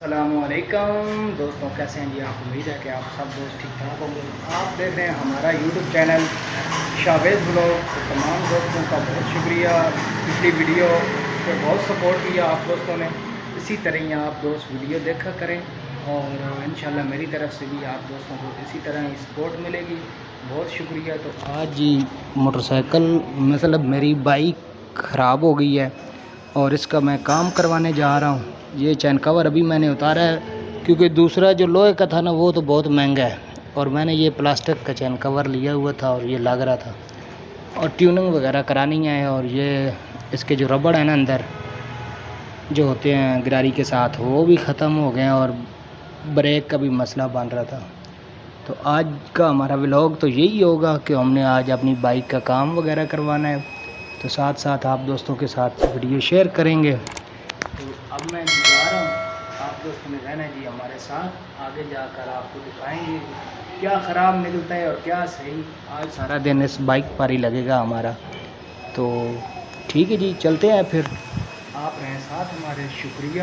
السلام علیکم۔ دوستوں، کیسے ہیں جی؟ آپ امید ہے کہ آپ سب دوست ٹھیک ٹھاک ہوں گے۔ آپ دیکھ رہے ہیں ہمارا یوٹیوب چینل شاویز بلاگ تو تمام دوستوں کا بہت شکریہ۔ پچھلی ویڈیو پہ بہت سپورٹ کیا آپ دوستوں نے۔ اسی طرح ہی آپ دوست ویڈیو دیکھا کریں اور انشاءاللہ میری طرف سے بھی آپ دوستوں کو اسی طرح ہی سپورٹ ملے گی۔ بہت شکریہ۔ تو آج جی موٹر سائیکل مطلب میری بائک خراب ہو گئی ہے۔ اور اس کا میں کام کروانے جا رہا ہوں۔ یہ چین کور ابھی میں نے اتارا ہے، کیونکہ دوسرا جو لوہے کا تھا نا، وہ تو بہت مہنگا ہے۔ اور میں نے یہ پلاسٹک کا چین کور لیا ہوا تھا اور یہ لگ رہا تھا۔ اور ٹیوننگ وغیرہ کرانی ہے اور یہ اس کے جو ربڑ ہیں نا اندر، جو ہوتے ہیں گراری کے ساتھ، وہ بھی ختم ہو گئے ہیں اور بریک کا بھی مسئلہ بن رہا تھا۔ تو آج کا ہمارا ولاگ تو یہی ہوگا کہ ہم نے آج اپنی بائک کا کام وغیرہ کروانا ہے۔ تو ساتھ ساتھ آپ دوستوں کے ساتھ ویڈیو شیئر کریں گے۔ تو اب میں جا رہا ہوں۔ آپ دوستوں نے رہنا ہے جی ہمارے ساتھ۔ آگے جا کر آپ کو دکھائیں گے کیا خراب ملتا ہے اور کیا صحیح۔ آج سارا دن اس بائک پر ہی لگے گا ہمارا۔ تو ٹھیک ہے جی چلتے ہیں پھر۔ آپ رہیں ساتھ ہمارے، شکریہ۔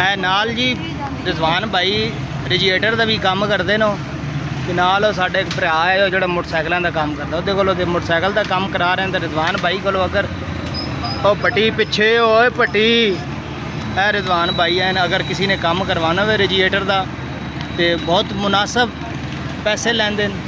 ਐ ਨਾਲ ਜੀ ਰਿਜ਼ਵਾਨ ਭਾਈ ਰੇਜੀਏਟਰ ਦਾ ਵੀ ਕੰਮ ਕਰਦੇ ਨੇ ਤੇ ਨਾਲ ਉਹ ਸਾਡੇ ਇੱਕ ਭਰਾ ਹੈ ਉਹ ਜਿਹੜਾ ਮੋਟਰਸਾਈਕਲਾਂ ਦਾ ਕੰਮ ਕਰਦਾ। ਉਹਦੇ ਕੋਲੋਂ ਤੇ ਮੋਟਰਸਾਈਕਲ ਦਾ ਕੰਮ ਕਰਾ ਰਹੇ ਨੇ ਤੇ ਰਿਜ਼ਵਾਨ ਭਾਈ ਕੋਲੋਂ ਅਗਰ ਉਹ ਪੱਟੀ ਪਿੱਛੇ ਓਏ ਪੱਟੀ। ਐ ਰਿਜ਼ਵਾਨ ਭਾਈ ਐਨ ਅਗਰ ਕਿਸੇ ਨੇ ਕੰਮ ਕਰਵਾਉਣਾ ਹੋਵੇ ਰੇਜੀਏਟਰ ਦਾ ਤੇ ਬਹੁਤ ਮੁਨਾਸਬ ਪੈਸੇ ਲੈਂਦੇ ਨੇ।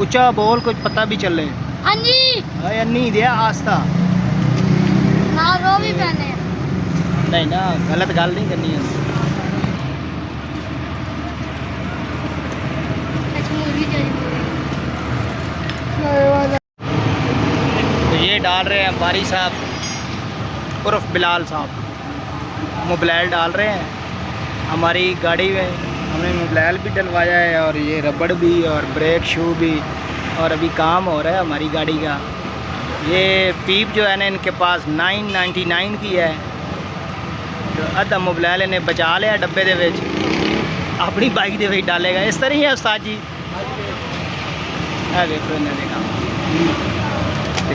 ਉੱਚਾ ਬੋਲ ਕੁਝ ਪਤਾ ਵੀ ਚੱਲੇ ਹਾਂਜੀ ਓਏ ਅੰਨੀ ਦਿਆ ਆਸਤਾ ਨਾ ਰੋ ਵੀ ਪੈਨੇ ਨਹੀਂ ਨਾ ਗਲਤ ਗੱਲ ਨਹੀਂ ਕਰਨੀ ਹੈ باری صاحب، عرف بلال صاحب موبلائل ڈال رہے ہیں۔ ہماری گاڑی میں ہم نے موبلائل بھی ڈلوایا ہے اور یہ ربڑ بھی اور بریک شو بھی اور ابھی کام ہو رہا ہے ہماری گاڑی کا۔ یہ پیپ جو ہے نا، ان کے پاس نائن نائنٹی نائن کی ہے۔ تو ادھا موبلائل انہیں بچا لیا ڈبے دے بچ اپنی بائک دے وچ ڈالے گا۔ اس طرح ہی ہے، استاد جی۔ دیکھو انہوں نے دیکھا۔ ਤੇ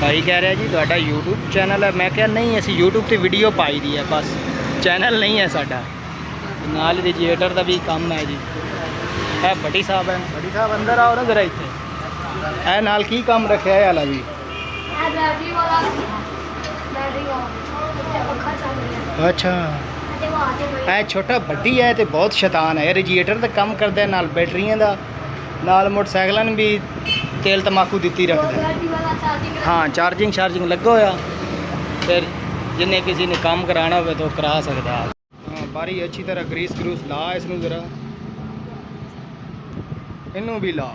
ਭਾਈ ਕਹਿ ਰਿਹਾ ਜੀ ਤੁਹਾਡਾ YouTube ਚੈਨਲ ਹੈ। ਮੈਂ ਕਿਹਾ ਨਹੀਂ ਅਸੀਂ YouTube ਤੇ ਵੀਡੀਓ ਪਾਈ ਦੀ ਹੈ ਬਸ। ਚੈਨਲ ਨਹੀਂ ਹੈ ਸਾਡਾ। ਨਾਲ ਦੇ ਜੀਏਟਰ ਦਾ ਵੀ ਕੰਮ ਹੈ ਜੀ। ਇਹ ਭੱਟੀ ਸਾਹਿਬ ਹੈ। ਭੱਟੀ ਸਾਹਿਬ ਅੰਦਰ ਆਓ ਨਾ ਜ਼ਰਾ ਇੱਥੇ। ਇਹ ਨਾਲ ਕੀ ਕੰਮ ਰੱਖਿਆ ਹੈ ਹਾਲਾ ਜੀ? ਅੱਛਾ। ਇਹ ਛੋਟਾ ਵੱਡੀ ਹੈ ਤੇ ਬਹੁਤ ਸ਼ੈਤਾਨ ਹੈ ਰੇਡੀਏਟਰ ਦਾ ਕੰਮ ਕਰਦਾ ਨਾਲ ਬੈਟਰੀਆਂ ਦਾ। ਨਾਲ ਮੋਟਰਸਾਈਕਲਾਂ ਨੂੰ ਵੀ ਤੇਲ ਤਮਾਕੂ ਦਿੱਤੀ ਰੱਖਦਾ। ਹਾਂ ਚਾਰਜਿੰਗ ਚਾਰਜਿੰਗ ਲੱਗਾ ਹੋਇਆ। ਫਿਰ ਜਿੰਨੇ ਕਿਸੇ ਨੇ ਕੰਮ ਕਰਾਣਾ ਹੋਵੇ ਤਾਂ ਉਹ ਕਰਾ ਸਕਦਾ। ਹਾਂ ਬਾਰੀ ਅੱਛੀ ਤਰ੍ਹਾਂ ਗਰੀਸ ਗਰੂਸ ਲਾ ਇਸ ਨੂੰ ਜ਼ਰਾ। ਇਹਨੂੰ ਵੀ ਲਾ।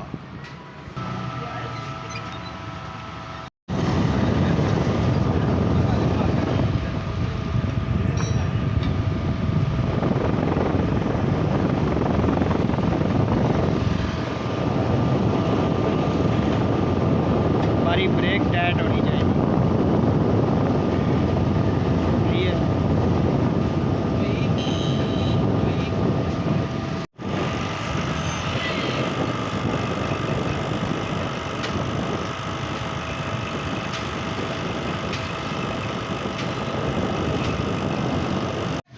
ٹائٹ ہونی چاہیے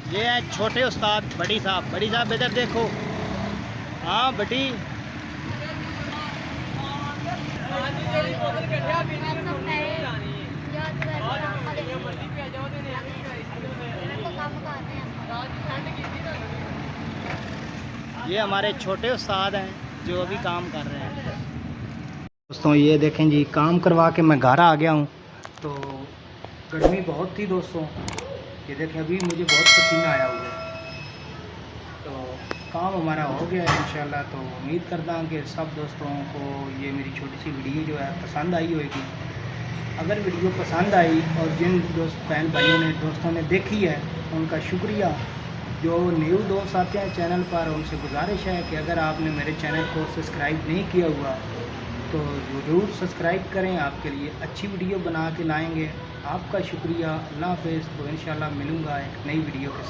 یہ ہیں چھوٹے استاد بڑی صاحب بڑی صاحب ادھر دیکھو ہاں بٹی یہ ہمارے چھوٹے استاد ہیں جو ابھی کام کر رہے ہیں۔ دوستوں، یہ دیکھیں جی کام کروا کے میں گھر آ گیا ہوں۔ تو گرمی بہت تھی دوستوں۔ یہ دیکھیں، ابھی مجھے بہت پسینہ آیا ہوا ہے تو کام ہمارا ہو گیا ہے انشاءاللہ۔ تو امید کرتا ہوں کہ سب دوستوں کو یہ میری چھوٹی سی ویڈیو جو ہے پسند آئی ہوئے گی۔ اگر ویڈیو پسند آئی اور جن دوست بہن بھائیوں نے، دوستوں نے دیکھی ہے، ان کا شکریہ۔ جو نیو دوست آتے ہیں چینل پر، ان سے گزارش ہے کہ اگر آپ نے میرے چینل کو سبسکرائب نہیں کیا ہوا، تو ضرور سبسکرائب کریں۔ آپ کے لیے اچھی ویڈیو بنا کے لائیں گے۔ آپ کا شکریہ۔ اللہ حافظ۔ تو انشاءاللہ ملوں گا ایک نئی ویڈیو کے ساتھ۔